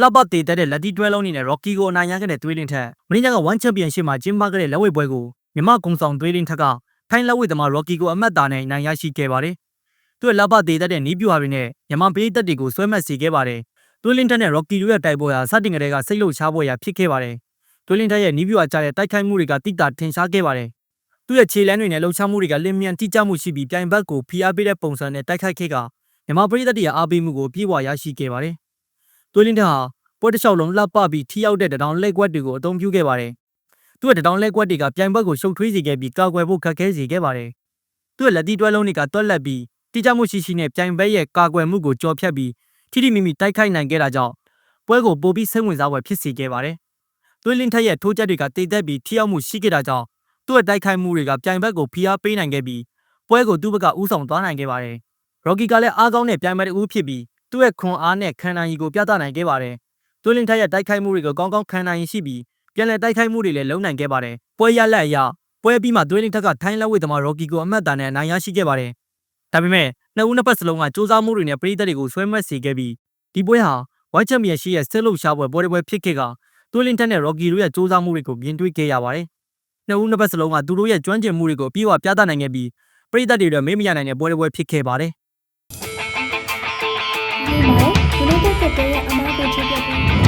လှပတည်တဲ့လက်တီတွဲလုံးနေနဲ့ Rocky ကိုအနိုင်ရခဲ့တဲ့သွေးလင်းထက်မင်းက One Championship မှာကျင်းပခဲ့တဲ့လက်ဝဲပွဲကိုမြမကုံဆောင်သွေးလင်းထက်ကထိုင်းလက်ဝဲသမား Rocky ကိုအမှတ်သားနဲ့အနိုင်ရရှိခဲ့ပါတယ်။သူ့ရဲ့လှပတည်တဲ့နီးပြူဟာတွေနဲ့မြမပေးသက်တွေကိုဆွဲမှတ်စေခဲ့ပါတယ်။သွေးလင်းထက်နဲ့ Rocky တို့ရဲ့တိုက်ပွဲဟာစတင်ကတည်းကစိတ်လှုပ်ရှားပွဲရာဖြစ်ခဲ့ပါတယ်။သွေးလင်းထက်ရဲ့နီးပြူဟာကြားတဲ့တိုက်ခိုက်မှုတွေကတိတာထင်ရှားခဲ့ပါတယ်။သူ့ရဲ့ခြေလမ်းတွေနဲ့လှုပ်ရှားမှုတွေကလင်းမြန်တိကျမှုရှိပြီးပြိုင်ဘက်ကိုဖိအားပေးတဲ့ပုံစံနဲ့တိုက်ခိုက်ခဲ့ကမြမပရိသတ်တွေရဲ့အားပေးမှုကိုပြေဝရရှိခဲ့ပါတယ်။ သွေးလင်းထက်ဟာပွဲတစ်လျှောက်လုံးလှပပြီးထိရောက်တဲ့တံတောင်လက်ကွက်တွေကိုအသုံးပြုခဲ့ပါတယ်။သူ့ရဲ့တံတောင်လက်ကွက်တွေကပြိုင်ဘက်ကိုရှုပ်ထွေးစေခဲ့ပြီးကာကွယ်ဖို့ခက်ခဲစေခဲ့ပါတယ်။သူ့ရဲ့လက်တီတွဲလုံးတွေကတွက်လက်ပြီးတိကျမှုရှိရှိနဲ့ပြိုင်ဘက်ရဲ့ကာကွယ်မှုကိုကြော်ဖြတ်ပြီးထိထိမိမိတိုက်ခိုက်နိုင်ခဲ့တာကြောင့်ပွဲကိုပိုပြီးစိတ်ဝင်စားဖွယ်ဖြစ်စေခဲ့ပါတယ်။သွေးလင်းထက်ရဲ့ထိုးချက်တွေကတိတ်သက်ပြီးထိရောက်မှုရှိခဲ့တာကြောင့်သူ့ရဲ့တိုက်ခိုက်မှုတွေကပြိုင်ဘက်ကိုဖိအားပေးနိုင်ခဲ့ပြီးပွဲကိုသူ့ဘက်ကဥဆောင်သွားနိုင်ခဲ့ပါတယ်။ Rocky ကလည်းအားကောင်းတဲ့ပြိုင်ဘက်တစ်ဦးဖြစ်ပြီး သူ့ရဲ့ခွန်အားနဲ့ခံနိုင်ရည်ကိုပြသနိုင်ခဲ့ပါတယ်။သွေးလင်းထက်ရဲ့တိုက်ခိုက်မှုတွေကိုကောင်းကောင်းခံနိုင်ရည်ရှိပြီးပြန်လည်တိုက်ခိုက်မှုတွေလည်းလုပ်နိုင်ခဲ့ပါတယ်။ပွဲရလက်အရပွဲပြီးမှသွေးလင်းထက်ကထိုင်းလက်ဝဲသမား Rocky ကိုအမှတ်အသားနဲ့အနိုင်ရရှိခဲ့ပါတယ်။ဒါပေမဲ့နှစ်ဦးနှစ်ဖက်စလုံးကစူးစမ်းမှုတွေနဲ့ပြည်သက်တွေကိုဆွဲမက်စေခဲ့ပြီးဒီပွဲဟာ White Championship ရဲ့ဆက်လုပ်ရှားပွဲပွဲတစ်ပွဲဖြစ်ခဲ့ကသွေးလင်းထက်နဲ့ Rocky တို့ရဲ့စူးစမ်းမှုတွေကိုမြင်တွေ့ခဲ့ရပါတယ်။နှစ်ဦးနှစ်ဖက်စလုံးကသူတို့ရဲ့ကျွမ်းကျင်မှုတွေကိုအပြည့်အဝပြသနိုင်ခဲ့ပြီးပြည်သက်တွေတော့မေ့မရနိုင်တဲ့ပွဲတစ်ပွဲဖြစ်ခဲ့ပါတယ်။ Okay, I'ma go check it out.